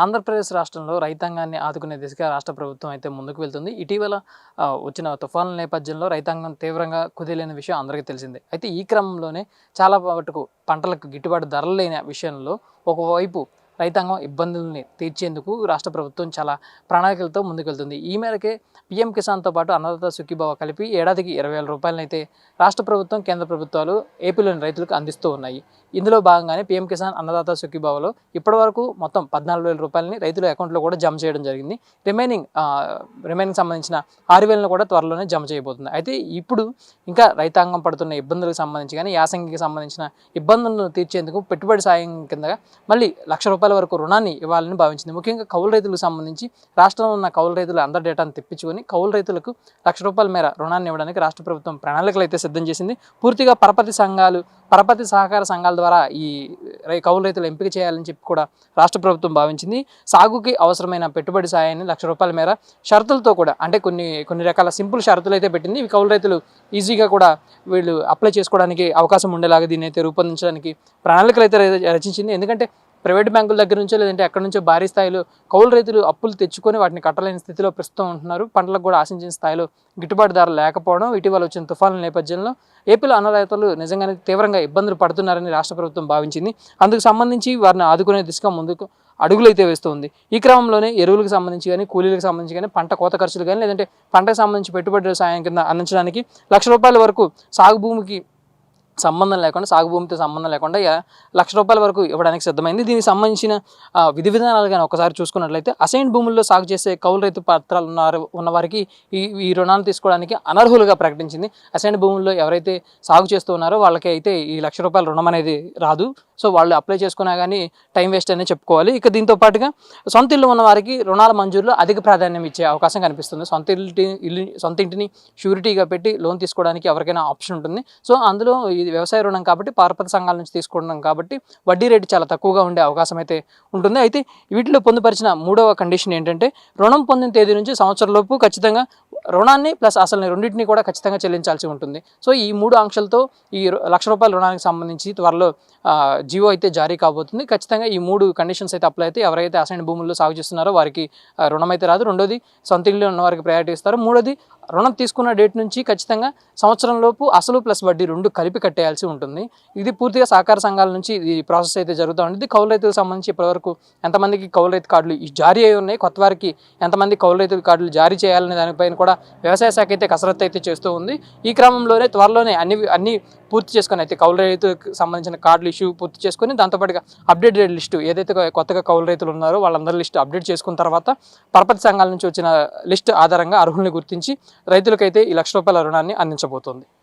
ఆంధ్రప్రదేశ్ రాష్ట్రంలో రైతాంగాన్ని ఆదుకునే దిశగా రాష్ట్ర ప్రభుత్వం అయితే ముందుకు వెళ్తుంది. ఇటీవల వచ్చిన తుఫానుల నేపథ్యంలో రైతాంగం తీవ్రంగా కుదిలేని విషయం అందరికీ తెలిసిందే. అయితే ఈ క్రమంలోనే చాలా మటుకు పంటలకు గిట్టుబాటు ధరలు లేని విషయంలో ఒకవైపు రైతాంగం ఇబ్బందుల్ని తీర్చేందుకు రాష్ట్ర ప్రభుత్వం చాలా ప్రణాళికలతో ముందుకెళ్తుంది. ఈ మేరకే పీఎం కిసాన్తో పాటు అన్నదాత సుఖీభావ కలిపి ఏడాదికి ఇరవై వేల రూపాయలనైతే రాష్ట్ర ప్రభుత్వం కేంద్ర ప్రభుత్వాలు ఏపీలోని రైతులకు అందిస్తూ ఉన్నాయి. ఇందులో భాగంగానే పీఎం కిసాన్ అన్నదాత సుఖీభావలో ఇప్పటివరకు మొత్తం పద్నాలుగు వేల రూపాయలని రైతుల అకౌంట్లో కూడా జమ చేయడం జరిగింది. రిమైనింగ్ రిమైనింగ్ సంబంధించిన ఆరు వేలను కూడా త్వరలోనే జమ చేయబోతుంది. అయితే ఇప్పుడు ఇంకా రైతాంగం పడుతున్న ఇబ్బందులకు సంబంధించి కానీ యాసంగికి సంబంధించిన ఇబ్బందులను తీర్చేందుకు పెట్టుబడి సాయం కింద మళ్ళీ లక్ష రూపాయల వరకు రుణాన్ని ఇవ్వాలని భావించింది. ముఖ్యంగా కౌలు రైతులకు సంబంధించి రాష్ట్రంలో ఉన్న కౌలు రైతులు అందరి డేటాను తెప్పించుకొని కౌలు రైతులకు లక్ష రూపాయల మేర రుణాన్ని ఇవ్వడానికి రాష్ట్ర ప్రభుత్వం ప్రణాళికలు అయితే సిద్ధం చేసింది. పూర్తిగా పరపతి సంఘాలు పరపతి సహకార సంఘాల ద్వారా ఈ కౌలు రైతులు ఎంపిక చేయాలని చెప్పి కూడా రాష్ట్ర ప్రభుత్వం భావించింది. సాగుకి అవసరమైన పెట్టుబడి సాయాన్ని లక్ష రూపాయల మేర షరతులతో కూడా అంటే కొన్ని కొన్ని రకాల సింపుల్ షరతులు అయితే పెట్టింది. ఇవి కౌలు రైతులు ఈజీగా కూడా వీళ్ళు అప్లై చేసుకోవడానికి అవకాశం ఉండేలాగా దీన్ని అయితే రూపొందించడానికి ప్రణాళికలు అయితే ర- రచించింది. ఎందుకంటే ప్రైవేట్ బ్యాంకుల దగ్గర నుంచో లేదంటే ఎక్కడి నుంచో భారీ స్థాయిలో కౌలు రైతులు అప్పులు తెచ్చుకొని వాటిని కట్టలేని స్థితిలో ప్రస్తుతం ఉంటున్నారు. పంటలకు కూడా ఆశించిన స్థాయిలో గిట్టుబాటు ధర లేకపోవడం ఇటీవల వచ్చిన తుఫానుల నేపథ్యంలో ఏపీలో అన్న రైతులు నిజంగానే తీవ్రంగా ఇబ్బందులు పడుతున్నారని రాష్ట్ర ప్రభుత్వం భావించింది. అందుకు సంబంధించి వారిని ఆదుకునే దిశగా ముందుకు అడుగులైతే వేస్తుంది. ఈ క్రమంలోనే ఎరువులకు సంబంధించి కానీ కూలీలకు సంబంధించి కానీ పంట కోత ఖర్చులు కానీ లేదంటే పంటకు సంబంధించి పెట్టుబడుల సాయం కింద అందించడానికి లక్ష రూపాయల వరకు సాగు భూమికి సంబంధం లేకుండా సాగు భూమితో సంబంధం లేకుండా లక్ష రూపాయల వరకు ఇవ్వడానికి సిద్ధమైంది. దీనికి సంబంధించిన విధి విధానాలు కానీ ఒకసారి చూసుకున్నట్లయితే అసైన్ భూముల్లో సాగు చేసే కౌలు రైతు పత్రాలు ఉన్నారు ఉన్నవారికి ఈ ఈ రుణాలు తీసుకోవడానికి అనర్హులుగా ప్రకటించింది. అసైన్ భూముల్లో ఎవరైతే సాగు చేస్తూ ఉన్నారో వాళ్ళకి అయితే ఈ లక్ష రూపాయల రుణం అనేది రాదు. సో వాళ్ళు అప్లై చేసుకున్నా కానీ టైం వేస్ట్ అనే చెప్పుకోవాలి. ఇక దీంతో పాటుగా సొంత ఇల్లు ఉన్న వారికి రుణాల మంజూరులో అధిక ప్రాధాన్యం ఇచ్చే అవకాశం కనిపిస్తుంది. సొంత ఇల్లు ఇల్లు సొంత ఇంటిని షూరిటీగా పెట్టి లోన్ తీసుకోవడానికి ఎవరికైనా ఆప్షన్ ఉంటుంది. సో అందులో ఇది వ్యవసాయ రుణం కాబట్టి పార్పత సంఘాల నుంచి తీసుకుంటున్నాం కాబట్టి వడ్డీ రేటు చాలా తక్కువగా ఉండే అవకాశం అయితే ఉంటుంది. అయితే వీటిలో పొందుపరిచిన మూడవ కండిషన్ ఏంటంటే రుణం పొందిన తేదీ నుంచి సంవత్సరంలోపు ఖచ్చితంగా రుణాన్ని ప్లస్ అసలు రెండింటిని కూడా ఖచ్చితంగా చెల్లించాల్సి ఉంటుంది. సో ఈ మూడు ఆంక్షలతో ఈ లక్ష రూపాయల రుణానికి సంబంధించి త్వరలో జియో అయితే జారీ కాబోతుంది. ఖచ్చితంగా ఈ మూడు కండిషన్స్ అయితే అప్లై అయితే ఎవరైతే అసైన్ భూముల్లో సాగు చేస్తున్నారో వారికి రుణం అయితే రాదు. రెండోది సొంత ఇల్లు ఉన్న వారికి ప్రయారిటీ ఇస్తారు. మూడోది రుణం తీసుకున్న డేట్ నుంచి ఖచ్చితంగా సంవత్సరం లోపు అసలు ప్లస్ వడ్డీ రెండు కలిపి కట్టేయాల్సి ఉంటుంది. ఇది పూర్తిగా సహకార సంఘాల నుంచి ఈ ప్రాసెస్ అయితే జరుగుతూ ఉంటుంది కౌలు రైతులకు సంబంధించి ఇప్పటివరకు ఎంతమందికి కౌలు రైతు కార్డులు జారీ అయి ఉన్నాయి. కొత్త వారికి ఎంతమంది కౌలు రైతుల కార్డులు జారీ చేయాలనే దానిపైన కూడా వ్యవసాయ శాఖ అయితే కసరత్తు అయితే చేస్తూ ఉంది. ఈ క్రమంలోనే త్వరలోనే అన్ని అన్ని పూర్తి చేసుకొని అయితే కౌలు రైతులకు సంబంధించిన కార్డులు ఇష్యూ పూర్తి చేసుకొని దాంతోపాటుగా అప్డేటెడ్ లిస్టు ఏదైతే కొత్తగా కౌలు రైతులు ఉన్నారో వాళ్ళందరి లిస్టు అప్డేట్ చేసుకున్న తర్వాత పరపతి సంఘాల నుంచి వచ్చిన లిస్ట్ ఆధారంగా అర్హుల్ని గుర్తించి రైతులకైతే ఈ లక్ష రూపాయల రుణాన్ని అందించబోతోంది.